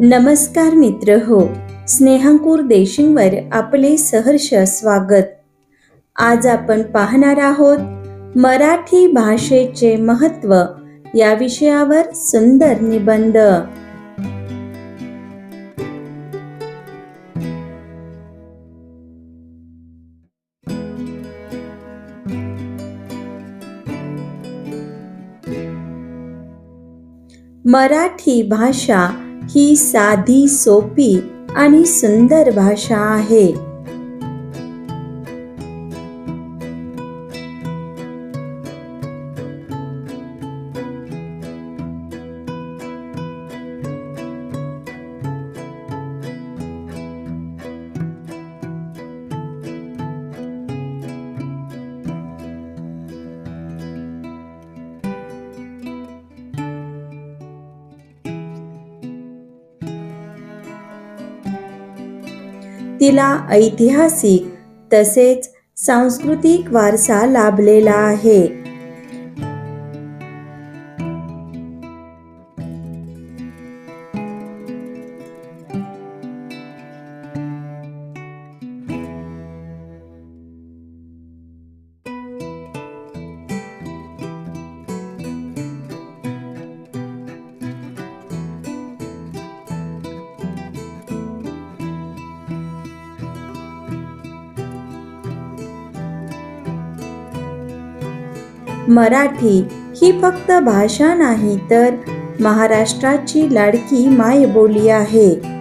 नमस्कार मित्र हो स्नेहांकूर देशिंगवर आपले सहर्ष स्वागत. आज आपण पाहणार आहोत मराठी भाषेचे महत्त्व या विषयावर सुंदर निबंध. मराठी भाषा ही साधी सोपी आणि सुंदर भाषा आहे. तिला ऐतिहासिक तसेच सांस्कृतिक वारसा लाभलेला आहे. मराठी ही फक्त भाषा नाही तर महाराष्ट्राची लाडकी मायबोली आहे.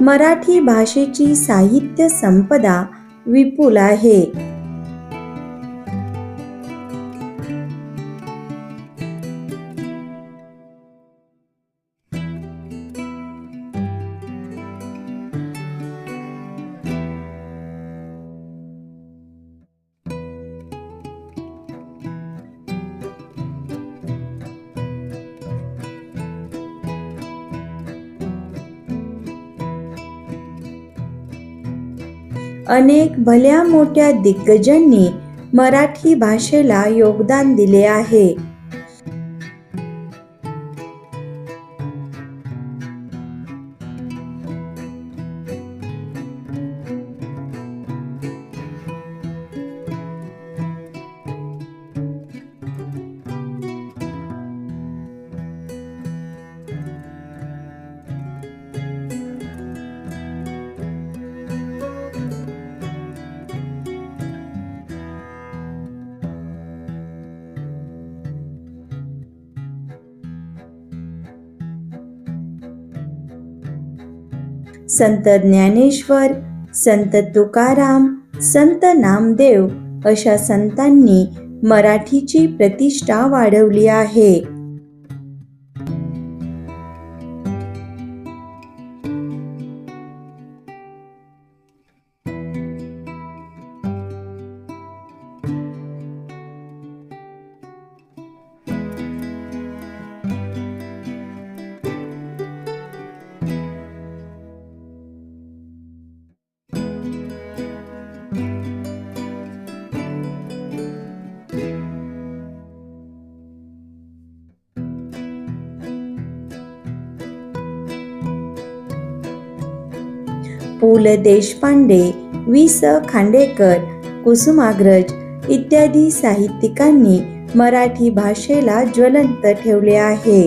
मराठी भाषेची साहित्य संपदा विपुल आहे. अनेक भल्या मोठ्या दिग्गजांनी मराठी भाषेला योगदान दिले आहे. संत ज्ञानेश्वर संत तुकाराम संत नामदेव अशा संतांनी मराठीची प्रतिष्ठा वाढवली आहे. पु ल देशपांडे वि स खांडेकर कुसुमाग्रज इत्यादी साहित्यिकांनी मराठी भाषेला ज्वलंत ठेवले आहे.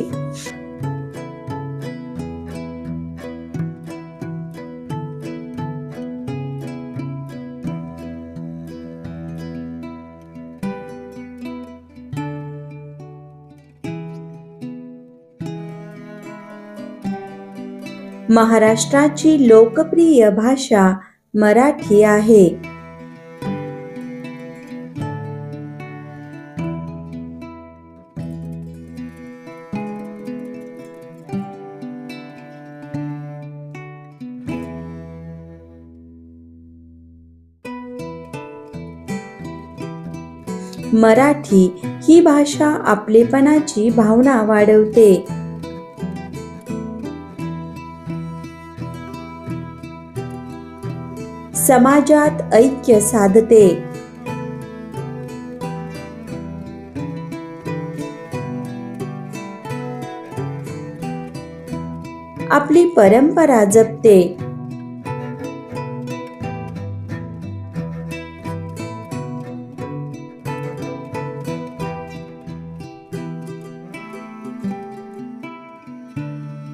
महाराष्ट्राची लोकप्रिय भाषा मराठी आहे. मराठी ही भाषा आपलेपणाची भावना वाढवते. समाजात ऐक्य साधते. आपली परंपरा जपते.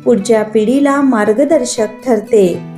पुढच्या पिढीला मार्गदर्शक ठरते.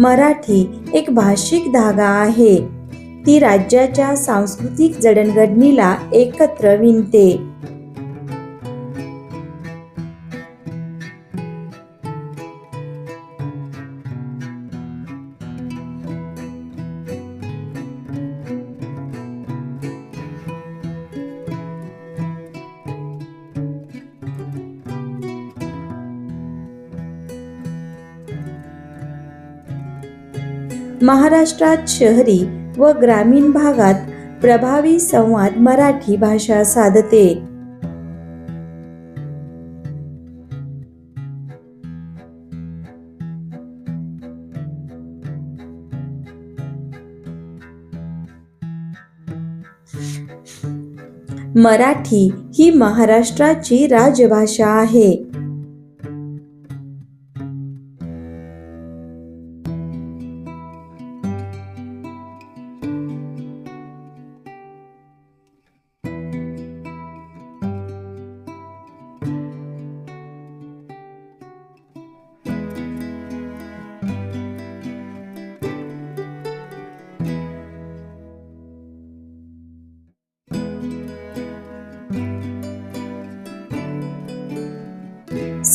मराठी एक भाषिक धागा आहे. ती राज्याच्या सांस्कृतिक जडणघडणीला एकत्र विणते. महाराष्ट्रात शहरी व ग्रामीण भागात प्रभावी संवाद मराठी भाषा साधते. मराठी ही महाराष्ट्राची राजभाषा आहे.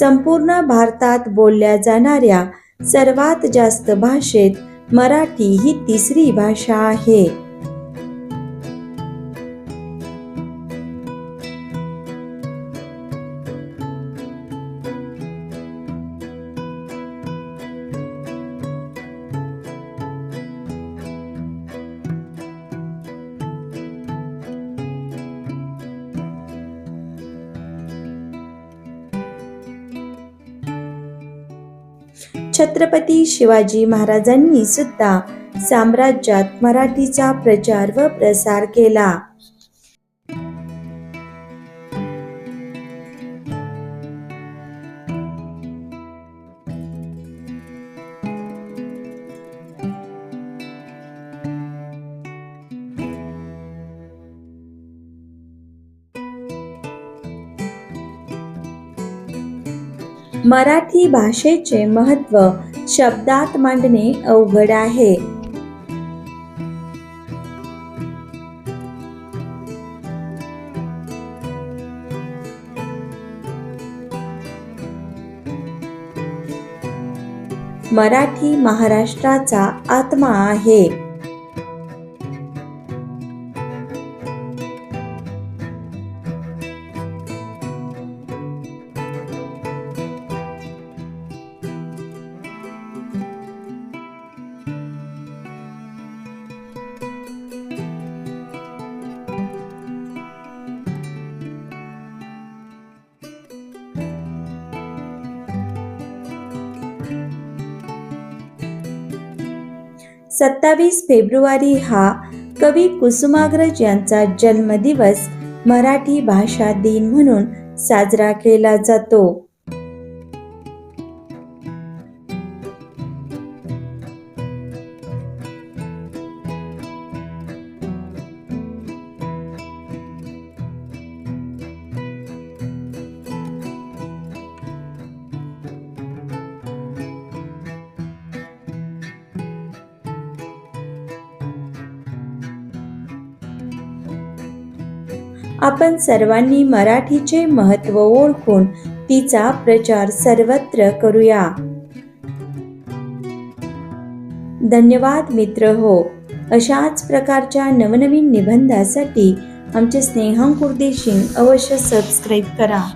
संपूर्ण भारतात बोलल्या जाणाऱ्या सर्वात जास्त भाषेत मराठी ही तिसरी भाषा आहे. छत्रपती शिवाजी महाराजांनी सुद्धा साम्राज्यात मराठीचा प्रचार व प्रसार केला. मराठी भाषेचे महत्त्व शब्दात मांडणे अवघड आहे. मराठी महाराष्ट्राचा आत्मा आहे. सत्तावीस फेब्रुवारी हा कवी कुसुमाग्रज यांचा जन्मदिवस मराठी भाषा दिन म्हणून साजरा केला जातो. आपण सर्वांनी मराठीचे महत्त्व ओळखून तिचा प्रचार सर्वत्र करूया. धन्यवाद मित्र हो. अशाच प्रकारच्या नवनवीन निबंधासाठी आमचे स्नेहांकुर देशिंग अवश्य सबस्क्राईब करा.